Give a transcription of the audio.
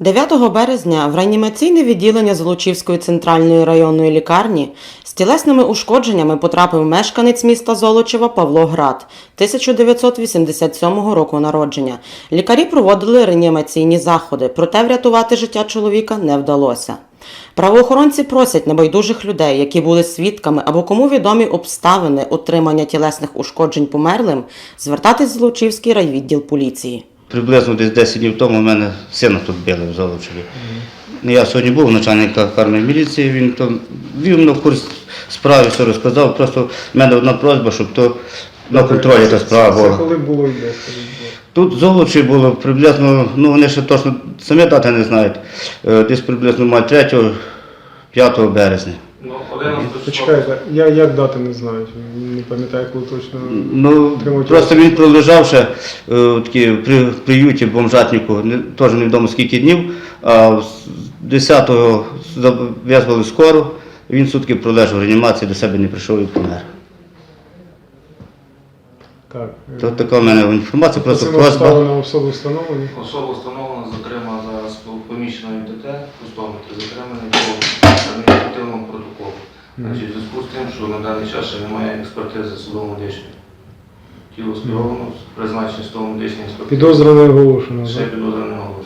9 березня в реанімаційне відділення Золочівської центральної районної лікарні з тілесними ушкодженнями потрапив мешканець міста Золочева Павло Град 1987 року народження. Лікарі проводили реанімаційні заходи, проте врятувати життя чоловіка не вдалося. Правоохоронці просять небайдужих людей, які були свідками або кому відомі обставини отримання тілесних ушкоджень померлим, звертатись в Золочівський райвідділ поліції. Приблизно десь 10 днів тому в мене сина тут били в Золочеві. Я сьогодні був начальник карної міліції, він там вів в курс справи, все розказав. Просто в мене одна просьба, щоб то на контролі та справа Це була. коли було і де? Тут Золочі було приблизно, ну вони ще точно самі дати не знають, е, десь приблизно має 3-5 березня. Ну, 11 Почекайте, я як дати не знаю, не пам'ятаю, коли точно. Ну, просто він пролежав ще е, такі, при приюті бомжатнику, не, теж невідомо скільки днів, а з 10-го зав'язували скору, він сутки пролежав в реанімації, до себе не прийшов і помер. Так. То така в мене інформація, просто Це просьба. обставини особи встановлені. Особа встановлена, затримана зараз поміщена в ДТ, пустометр, затриманий по адміністративному. Значить, в зв'язку з тим, що на даний час ще немає експертизи судово-медичної. Тіло скеровано, призначення судово-медичної експертизи. Підозра не оголошена. Ще так? підозра не оголошувалася.